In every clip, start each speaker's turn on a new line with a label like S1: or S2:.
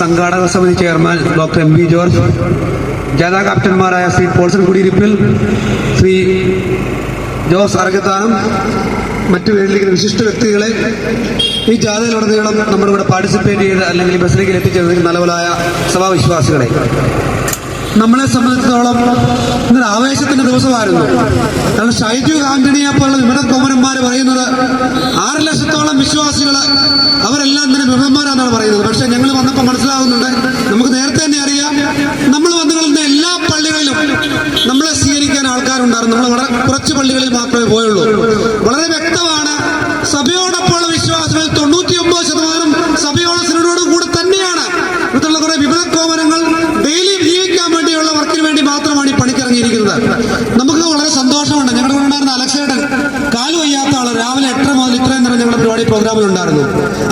S1: സംഘാടക സമിതി chairman doctor M V George ജാഥാ ക്യാപ്റ്റന്മാരായ ശ്രീ പോൾസൺ കുടിയിരിപ്പിൽ ശ്രീ ജോസ് അറകത്താനം മറ്റു വേണ്ടിയിരിക്കുന്ന വിശിഷ്ട വ്യക്തികളെ ഈ ജാഥയിലുടനീളം നമ്മുടെ ഇവിടെ പാർട്ടിസിപ്പേറ്റ് ചെയ്ത് അല്ലെങ്കിൽ ബസിലേക്ക് എത്തിച്ചേർന്ന നല്ലവരായ സഭാവിശ്വാസികളെ. നമ്മളെ സംബന്ധിച്ചിടത്തോളം ഇന്നൊരു ആവേശത്തിന്റെ ദിവസമായിരുന്നു. കാരണം ഷൈജു ആന്റണിയെ പോലുള്ള വിമത കോമരന്മാർ പറയുന്നത് ആറ് ലക്ഷത്തോളം വിശ്വാസികൾ അവരെല്ലാം തന്നെ വിമതന്മാരാണെന്നാണ് പറയുന്നത്. പക്ഷെ ഞങ്ങൾ വന്നപ്പോൾ മനസ്സിലാകുന്നുണ്ട് നമുക്ക് നേരത്തെ തന്നെ അറിയാം നമ്മൾ വന്നു കളഞ്ഞ എല്ലാ പള്ളികളിലും നമ്മളെ സ്വീകരിക്കാൻ ആൾക്കാരുണ്ടായിരുന്നു. നമ്മൾ വളരെ കുറച്ച് പള്ളികളിൽ മാത്രമേ പോയുള്ളൂ. വളരെ വ്യക്തമാണ് സഭയോടൊപ്പമുള്ള വിശ്വാസികൾ തൊണ്ണൂറ്റി ഒമ്പത് ശതമാനം സഭയോട് സിനോടും കൂടെ തന്നെയാണ്. ഇവിടുത്തെ കുറെ വിമത കോമരങ്ങൾ ഡെയിലി ജീവിക്കാൻ വേണ്ടിയുള്ള വർക്കിന് വേണ്ടി മാത്രമാണ് ഈ പണിക്കിറങ്ങിയിരിക്കുന്നത്. നമുക്ക് വളരെ സന്തോഷമുണ്ട്. ഞങ്ങളുടെ കൂടെ ഉണ്ടായിരുന്ന അലക്സേട്ടൻ കാലു വയ്യാത്ത ആൾ രാവിലെ എത്ര മുതൽ ഇത്രയും നേരം ഞങ്ങളുടെ പരിപാടി പ്രോഗ്രാമിൽ ഉണ്ടായിരുന്നു.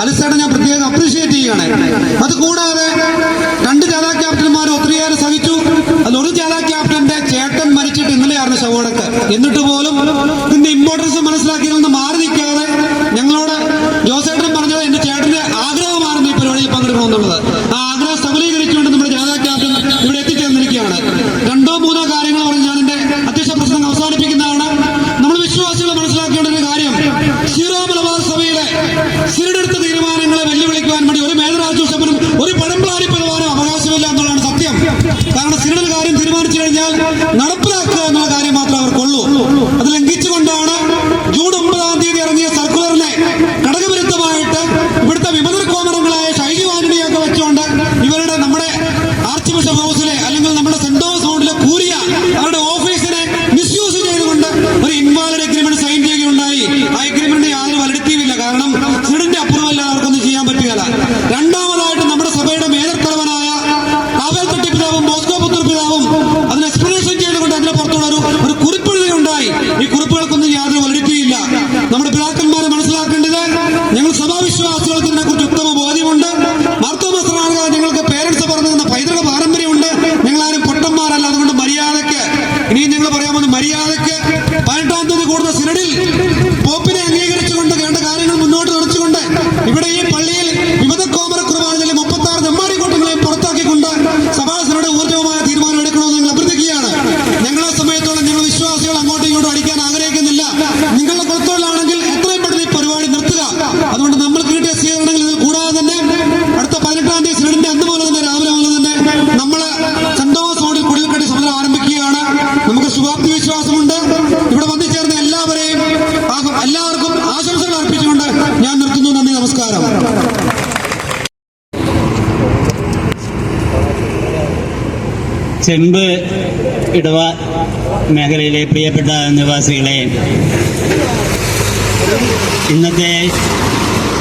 S1: അലക്സേട്ടൻ ഞാൻ പ്രത്യേകം അപ്രീഷിയേറ്റ് ചെയ്യുകയാണ് അത് കൂടാതെ രണ്ട് ജാഥാ ക്യാപ്റ്റന്മാർ ഒത്തിരിയേറെ സഹിച്ചു. അതിൽ ഒരു ജാഥാ ക്യാപ്റ്റന്റെ ചേട്ടൻ മരിച്ചിട്ട് ഇന്നലെയായിരുന്നു ശവോടക്ക് എന്നിട്ട് പോലും ഇതിന്റെ ഇമ്പോർട്ടൻസ് മനസ്സിലാക്കിയതിൽ നിന്ന് മാറി നിൽക്കാതെ ഞാൻ നിർത്തുന്നു നന്ദി നമസ്കാരം.
S2: ചെമ്പ് ഇടവ മേഖലയിലെ പ്രിയപ്പെട്ട നിവാസികളെ ഇന്നത്തെ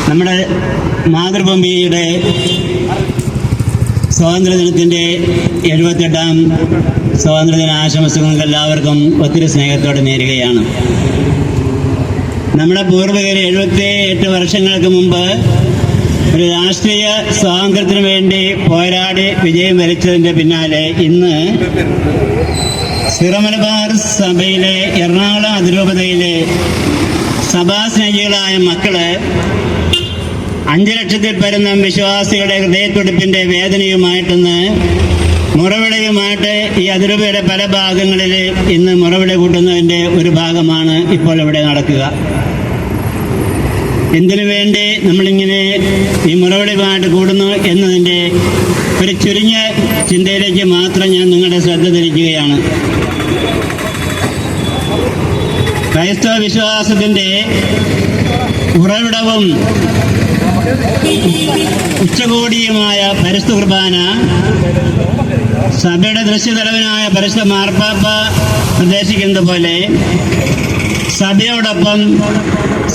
S2: നമ്മുടെ മാതൃഭൂമിയുടെ സ്വാതന്ത്ര്യദിനത്തിന്റെ എഴുപത്തെട്ടാം സ്വാതന്ത്ര്യദിന ആശംസകൾ എല്ലാവർക്കും ഒത്തിരി സ്നേഹത്തോടെ നേരുകയാണ്. നമ്മുടെ പൂർവികർ എഴുപത്തി എട്ട് വർഷങ്ങൾക്ക് മുമ്പ് ഒരു രാഷ്ട്രീയ സ്വാതന്ത്ര്യത്തിന് വേണ്ടി പോരാടി വിജയം വരിച്ചതിന്റെ പിന്നാലെ ഇന്ന് സിറമലബാർ സഭയിലെ എറണാകുളം അതിരൂപതയിലെ സഭാസ്നേഹികളായ മക്കൾ അഞ്ചു ലക്ഷത്തിൽ പരുന്ന വിശ്വാസികളുടെ ഹൃദയത്തുടിപ്പിന്റെ വേദനയുമായിട്ടൊന്ന് മുറവിളയുമായിട്ട് ഈ അതിരൂപയുടെ പല ഭാഗങ്ങളിൽ ഇന്ന് മുറവിള കൂട്ടുന്നതിന്റെ ഒരു ഭാഗമാണ് ഇപ്പോൾ ഇവിടെ നടക്കുക. എന്തിനു വേണ്ടി നമ്മളിങ്ങനെ ഈ മുറവിളിയുമായിട്ട് കൂടുന്നു എന്നതിന്റെ ഒരു ചുരുങ്ങിയ ചിന്തയിലേക്ക് മാത്രം ഞാൻ നിങ്ങളുടെ ശ്രദ്ധ തിരിക്കുകയാണ്. ക്രൈസ്തവ വിശ്വാസത്തിന്റെ ഉറവിടവും ഉച്ചകോടിയുമായ പരിസ്ഥ കുർബാന സഭയുടെ ദൃശ്യതലവനായ പരിസ്ഥ മാർപ്പാപ്പ നിർദ്ദേശിക്കുന്നത് പോലെ സഭയോടൊപ്പം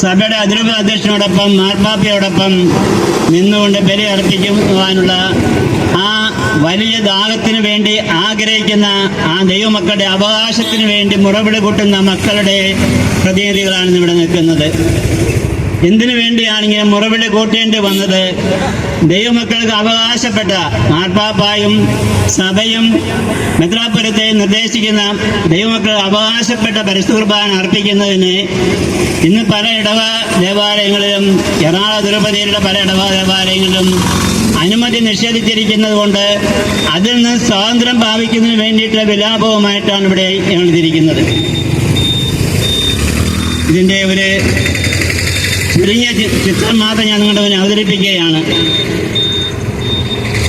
S2: സഭയുടെ അതിരൂപ അധ്യക്ഷനോടൊപ്പം മാർപ്പാപ്പയോടൊപ്പം നിന്നുകൊണ്ട് ബലി അർപ്പിക്കുവാനുള്ള ആ വലിയ ദാഹത്തിന് വേണ്ടി ആഗ്രഹിക്കുന്ന ആ ദൈവമക്കളുടെ അവകാശത്തിന് വേണ്ടി മുറവിളി കൂട്ടുന്ന മക്കളുടെ പ്രതിനിധികളാണ് ഇവിടെ നിൽക്കുന്നത്. എന്തിനു വേണ്ടിയാണ് ഇങ്ങനെ മുറവിളി കൂട്ടേണ്ടി വന്നത്? ദൈവമക്കൾക്ക് അവകാശപ്പെട്ട മാർപ്പാപ്പായും സഭയും മെത്രാപുരത്തെ നിർദ്ദേശിക്കുന്ന ദൈവമക്കൾ അവകാശപ്പെട്ട പരിസ്ഥുർബാന അർപ്പിക്കുന്നതിന് ഇന്ന് പല ഇടവ ദേവാലയങ്ങളിലും എറണാകുളം തിരുപ്പതിയിലുള്ള പല ഇടവ ദേവാലയങ്ങളിലും അനുമതി നിഷേധിച്ചിരിക്കുന്നത് കൊണ്ട് അതിൽ നിന്ന് സ്വാതന്ത്ര്യം പ്രാപിക്കുന്നതിന് വേണ്ടിയിട്ടുള്ള വിലാപവുമായിട്ടാണ് ഇവിടെ ഞങ്ങൾ ഇതിരിക്കുന്നത് ഇതിന്റെ ഒരു ചുരുങ്ങിയ ചിത്രം മാത്രം ഞാൻ നിങ്ങളുടെ മുന്നിൽ അവതരിപ്പിക്കുകയാണ്.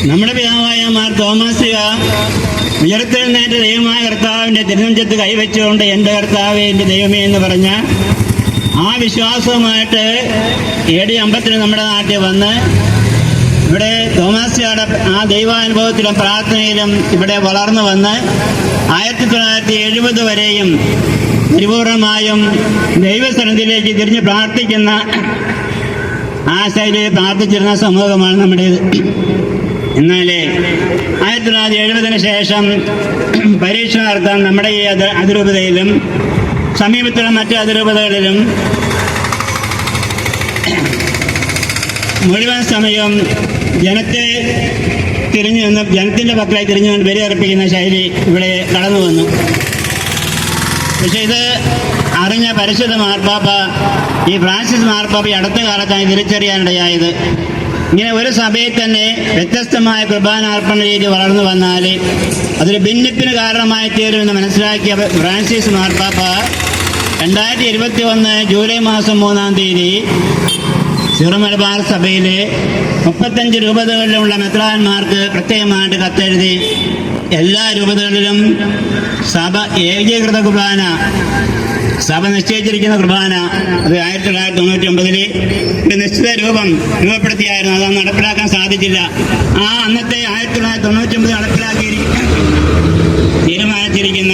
S2: നമ്മുടെ പിതാവായ മാർ തോമസ് ഉയർത്തിൽ ഉയർത്തെഴുന്നേറ്റ ദൈവമായ കർത്താവിന്റെ തിരുനഞ്ചത്ത് കൈവച്ചുകൊണ്ട് എന്റെ കർത്താവേ എന്റെ ദൈവമേ എന്ന് പറഞ്ഞ ആ വിശ്വാസവുമായിട്ട് എ ഡി അമ്പത്തിന് നമ്മുടെ നാട്ടിൽ വന്ന് ഇവിടെ തോമാസിയുടെ ആ ദൈവാനുഭവത്തിലും പ്രാർത്ഥനയിലും ഇവിടെ വളർന്നു വന്ന് ആയിരത്തി തൊള്ളായിരത്തി എഴുപത് വരെയും പരിപൂർണമായും ദൈവസന്നിധിയിലേക്ക് തിരിഞ്ഞ് പ്രാർത്ഥിക്കുന്ന ആശയിലേക്ക് പ്രാർത്ഥിച്ചിരുന്ന സമൂഹമാണ് നമ്മുടേത് എന്നാൽ ആയിരത്തി തൊള്ളായിരത്തി എഴുപതിന് ശേഷം പരീക്ഷ നടത്താൻ നമ്മുടെ ഈ അത് അതിരൂപതയിലും സമീപത്തുള്ള മറ്റ് അതിരൂപതകളിലും മുഴുവൻ സമയം ജനത്തെ തിരിഞ്ഞു നിന്ന് ജനത്തിന്റെ പക്കലായി തിരിഞ്ഞുകൊണ്ട് ബലിയർപ്പിക്കുന്ന ശൈലി ഇവിടെ കടന്നു വന്നു. പക്ഷെ ഇത് അറിഞ്ഞ പരിശുദ്ധ മാർപ്പാപ്പ ഈ ഫ്രാൻസിസ് മാർപ്പാപ്പ ഈ അടുത്ത കാലത്താണ് തിരിച്ചറിയാനിടയായത്. ഇങ്ങനെ ഒരു സഭയിൽ തന്നെ വ്യത്യസ്തമായ കുർബാനാർപ്പണ രീതി വളർന്നു വന്നാൽ അതൊരു ഭിന്നിപ്പിന് കാരണമായി തീരുമെന്ന് മനസ്സിലാക്കിയ ഫ്രാൻസിസ് മാർപ്പാപ്പ രണ്ടായിരത്തി ഇരുപത്തി ഒന്ന് ജൂലൈ മാസം മൂന്നാം തീയതി സിറുമലബാർ സഭയിലെ മുപ്പത്തഞ്ച് രൂപതകളിലുള്ള മെത്രാന്മാർക്ക് പ്രത്യേകമായിട്ട് കത്തെഴുതി എല്ലാ രൂപതകളിലും സഭ ഏകീകൃത കുർബാന സഭ നിശ്ചയിച്ചിരിക്കുന്ന കുർബാന അത് ആയിരത്തി തൊള്ളായിരത്തി തൊണ്ണൂറ്റി ഒമ്പതിൽ ഒരു നിശ്ചിത രൂപം രൂപപ്പെടുത്തിയായിരുന്നു. അത് നടപ്പിലാക്കാൻ സാധിച്ചില്ല. ആ അന്നത്തെ ആയിരത്തി തൊള്ളായിരത്തി തൊണ്ണൂറ്റി ഒമ്പത് നടപ്പിലാക്കി തീരുമാനിച്ചിരിക്കുന്ന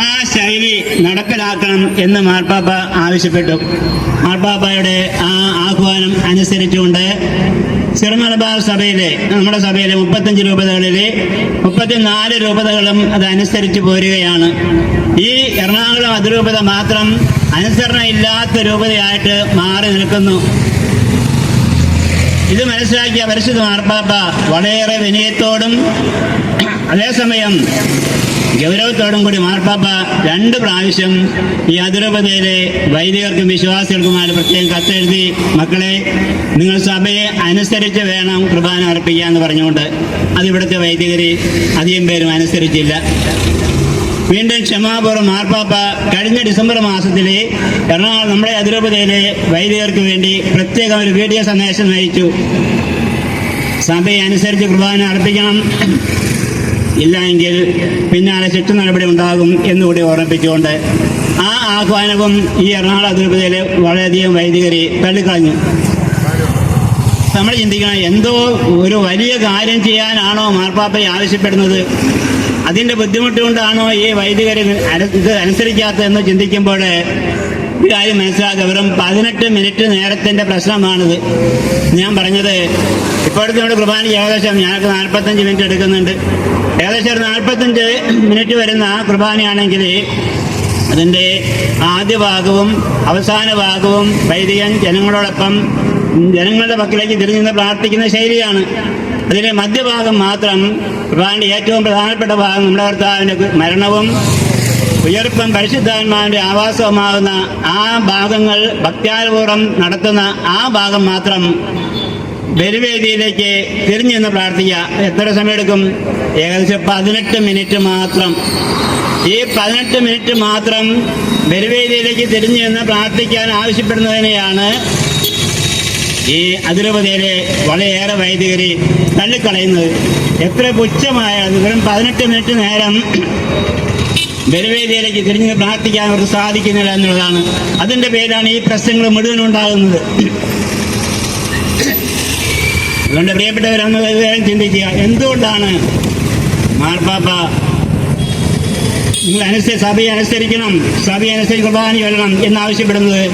S2: ആ ശൈലി നടപ്പിലാക്കണം എന്ന് മാർപ്പാപ്പ ആവശ്യപ്പെട്ടു. മാർപ്പാപ്പയുടെ ആ ആഹ്വാനം അനുസരിച്ചുകൊണ്ട് ചെറുമലബാർ സഭയിലെ നമ്മുടെ സഭയിലെ മുപ്പത്തഞ്ച് രൂപതകളിൽ മുപ്പത്തിനാല് രൂപതകളും അതനുസരിച്ച് പോരുകയാണ്. ഈ എറണാകുളം അതിരൂപത മാത്രം അനുസരണയില്ലാത്ത രൂപതയായിട്ട് മാറി നിൽക്കുന്നു. ഇത് മനസ്സിലാക്കിയ പരിശുദ്ധ മാർപ്പാപ്പ വളരെയേറെ വിനയത്തോടും അതേസമയം ഗൗരവത്തോടും കൂടി മാർപ്പാപ്പ രണ്ട് പ്രാവശ്യം ഈ അതിരൂപതയിലെ വൈദികർക്കും വിശ്വാസികൾക്കുമായി പ്രത്യേകം കത്തെഴുതി മക്കളെ നിങ്ങൾ സഭയെ അനുസരിച്ച് വേണം കുർബാന അർപ്പിക്കുക എന്ന് പറഞ്ഞുകൊണ്ട് അത് ഇവിടുത്തെ വൈദികർ അധികം പേരും അനുസരിച്ചില്ല. വീണ്ടും ക്ഷമാപൂർവം മാർപ്പാപ്പ കഴിഞ്ഞ ഡിസംബർ മാസത്തിലെ എറണാകുളം നമ്മുടെ അതിരൂപതയിലെ വൈദികർക്ക് വേണ്ടി പ്രത്യേകം ഒരു വീഡിയോ സന്ദേശം നയിച്ചു സഭയെ അനുസരിച്ച് കുർബാന അർപ്പിക്കണം. ഇല്ല എങ്കിൽ പിന്നാലെ ശിക്ഷ നടപടി ഉണ്ടാകും എന്നുകൂടി ഓർമ്മിപ്പിച്ചുകൊണ്ട് ആ ആഹ്വാനവും ഈ എറണാകുളം അതിരൂപതയിലെ വളരെയധികം വൈദികരെ തള്ളിക്കളഞ്ഞു. നമ്മൾ ചിന്തിക്കണം എന്തോ ഒരു വലിയ കാര്യം ചെയ്യാനാണോ മാർപ്പാപ്പയെ ആവശ്യപ്പെടുന്നത്? അതിന്റെ ബുദ്ധിമുട്ട് കൊണ്ടാണോ ഈ വൈദികർ ഇത് അനുസരിക്കാത്തതെന്ന് ചിന്തിക്കുമ്പോൾ ഒരു കാര്യം മനസ്സിലാക്കുക. വെറും പതിനെട്ട് മിനിറ്റ് നേരത്തിന്റെ പ്രശ്നമാണിത്. ഞാൻ പറഞ്ഞത് ഇപ്പോഴത്തെ നമ്മുടെ കുർബാന ഏകദേശം ഞങ്ങൾക്ക് നാൽപ്പത്തഞ്ച് മിനിറ്റ് എടുക്കുന്നുണ്ട്. ഏകദേശം ഒരു നാൽപ്പത്തഞ്ച് മിനിറ്റ് വരുന്ന കുർബാനയാണെങ്കിൽ അതിന്റെ ആദ്യ ഭാഗവും അവസാന ഭാഗവും വൈദികൻ ജനങ്ങളോടൊപ്പം ജനങ്ങളുടെ പക്കലേക്ക് തിരിഞ്ഞു നിന്ന് പ്രാർത്ഥിക്കുന്ന ശൈലിയാണ്. അതിലെ മധ്യഭാഗം മാത്രം കുർബാനയുടെ ഏറ്റവും പ്രധാനപ്പെട്ട ഭാഗം നമ്മുടെ കർത്താവിന്റെ മരണവും ഉയർപ്പം പരിശുദ്ധാത്മാവിന്റെ ആവാസവുമാകുന്ന ആ ഭാഗങ്ങൾ ഭക്ത്യാപൂർവം നടത്തുന്ന ആ ഭാഗം മാത്രം ബലിവേദിയിലേക്ക് തിരിഞ്ഞു നിന്ന് പ്രാർത്ഥിക്കുക. എത്ര സമയമെടുക്കും? ഏകദേശം പതിനെട്ട് മിനിറ്റ് മാത്രം. ഈ പതിനെട്ട് മിനിറ്റ് മാത്രം ബലിവേദിയിലേക്ക് തിരിഞ്ഞു നിന്ന് പ്രാർത്ഥിക്കാൻ ആവശ്യപ്പെടുന്നതിനെയാണ് ഈ അതിരൂപതയിലെ വളരെയേറെ വൈദികരെ തള്ളിക്കളയുന്നത്. എത്ര പുച്ഛമായ വെറും പതിനെട്ട് മിനിറ്റ് നേരം ബലവേദിയിലേക്ക് തിരിഞ്ഞ് പ്രാർത്ഥിക്കാൻ അവർക്ക് സാധിക്കുന്നില്ല എന്നുള്ളതാണ്. അതിന്റെ പേരാണ് ഈ പ്രശ്നങ്ങൾ മുഴുവൻ ഉണ്ടാകുന്നത്. അതുകൊണ്ട് പ്രിയപ്പെട്ടവരൊന്ന് വേഗം ചിന്തിക്കുക എന്തുകൊണ്ടാണ് മാർപ്പാപ്പ നിങ്ങൾ അനുസരി സഭയെ അനുസരിക്കണം സഭയെ അനുസരിച്ച് കുർബാന വരണം എന്നാവശ്യപ്പെടുന്നത്?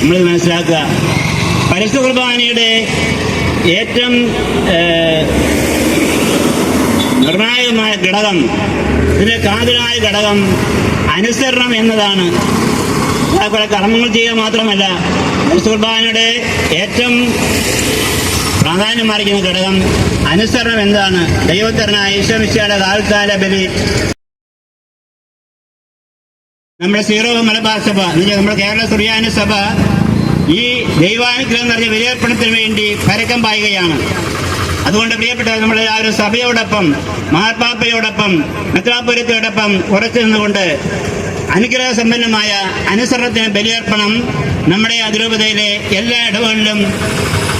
S2: നമ്മൾ മനസ്സിലാക്കുക. പരിശുദ്ധ കുർബാനയുടെ ഏറ്റവും നിർണായകമായ ഘടകം ഇതിന്റെ കാതലായ ഘടകം അനുസരണം എന്നതാണ്. കുറെ കർമ്മങ്ങൾ ചെയ്യുക മാത്രമല്ല കുർബാനയുടെ ഏറ്റവും പ്രാധാന്യം അറിയിക്കുന്ന ഘടകം അനുസരണം എന്താണ് ദൈവത്തരനായ ഈശ്വമിശയുടെ കാൽക്കാല ബലി. നമ്മുടെ സീറോ മലബാർ സഭ നമ്മുടെ കേരള സുറിയാനി സഭ ഈ ദൈവാനുഗ്രഹം നിറഞ്ഞ വിലയർപ്പണത്തിന് വേണ്ടി പരക്കം പായുകയാണ്. അതുകൊണ്ട് പ്രിയപ്പെട്ട നമ്മൾ എല്ലാവരും സഭയോടൊപ്പം മാർപ്പാപ്പയോടൊപ്പം മെത്രാപുരത്തോടൊപ്പം ഉറച്ചു നിന്നുകൊണ്ട് അനുഗ്രഹ സമ്പന്നമായ അനുസരണത്തിന് ബലിയർപ്പണം നമ്മുടെ അതിരൂപതയിലെ എല്ലാ ഇടവുകളിലും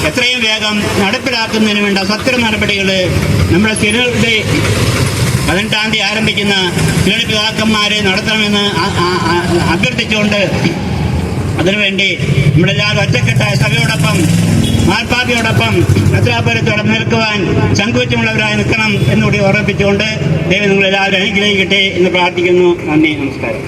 S2: എത്രയും വേഗം നടപ്പിലാക്കുന്നതിന് വേണ്ട സത്ര നടപടികൾ നമ്മുടെ സ്ഥിരരുടെ പതിനെട്ടാം തീയതി ആരംഭിക്കുന്ന തിരുവനന്തപുരം പിതാക്കന്മാരെ നടത്തണമെന്ന് അഭ്യർത്ഥിച്ചുകൊണ്ട് അതിനുവേണ്ടി നമ്മളെല്ലാവരും ഒറ്റക്കെട്ടായ സഭയോടൊപ്പം മാർപ്പാപ്പയോടൊപ്പം നത്രാപുരത്തോടെ നിൽക്കുവാൻ ചങ്കുവച്ചുമുള്ളവരായി നിൽക്കണം എന്നുകൂടി ഓർമ്മിപ്പിച്ചുകൊണ്ട് ദൈവം നിങ്ങളെല്ലാവരും അനുഗ്രഹിക്കട്ടെ എന്ന് പ്രാർത്ഥിക്കുന്നു. നന്ദി നമസ്കാരം.